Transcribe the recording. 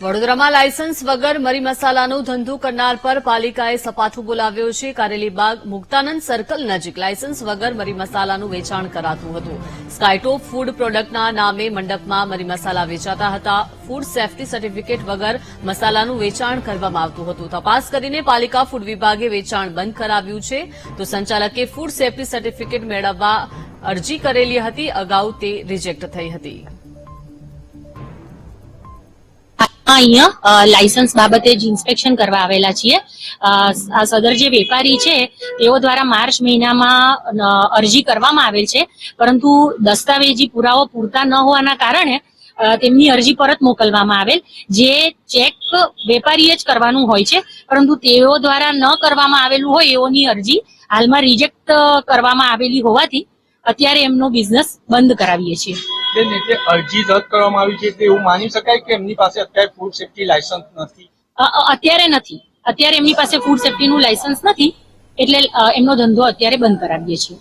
વડોદરામાં લાયસન્સ વગર મરી મસાલાનો ધંધો કરનાર પર પાલિકાએ સપાટું બોલાવ્યો છે. કારેલીબાગ મુક્તાનંદ સર્કલ નજીક લાયસન્સ વગર મરી મસાલાનું વેચાણ કરાતું હતું. સ્કાયટોપ ફૂડ પ્રોડક્ટના નામે મંડપમાં મરી મસાલા વેચાતા હતા. ફૂડ સેફટી સર્ટિફિકેટ વગર મસાલાનું વેચાણ કરવામાં આવતું હતું. તપાસ કરીને પાલિકા ફૂડ વિભાગે વેચાણ બંધ કરાવ્યું છે. તો સંચાલકે ફૂડ સેફટી સર્ટિફિકેટ મેળવવા અરજી કરેલી હતી. અગાઉ તે રિજેક્ટ થઈ હતી. અહીંયા લાયસન્સ બાબતે જ ઇન્સ્પેક્શન કરવા આવેલા છીએ. આ સદર જે વેપારી છે, તેઓ દ્વારા માર્ચ મહિનામાં અરજી કરવામાં આવેલ છે. પરંતુ દસ્તાવેજી પુરાવો પૂરતા ન હોવાના કારણે તેમની અરજી પરત મોકલવામાં આવેલ, જે ચેક વેપારીએ જ કરવાનું હોય છે. પરંતુ તેઓ દ્વારા ન કરવામાં આવેલું હોય એઓની અરજી હાલમાં રિજેક્ટ કરવામાં આવેલી હોવાથી, અત્યારે એમનો બિઝનેસ બંધ કરાવીએ છીએ. બેન એટલે અરજી રદ કરવામાં આવી છે તે એવું માની શકાય કે એમની પાસે અત્યારે ફૂડ સેફ્ટી લાયસન્સ નથી? અત્યારે નથી. અત્યારે એમની પાસે ફૂડ સેફ્ટીનું લાયસન્સ નથી, એટલે એમનો ધંધો અત્યારે બંધ કરાવીએ છીએ.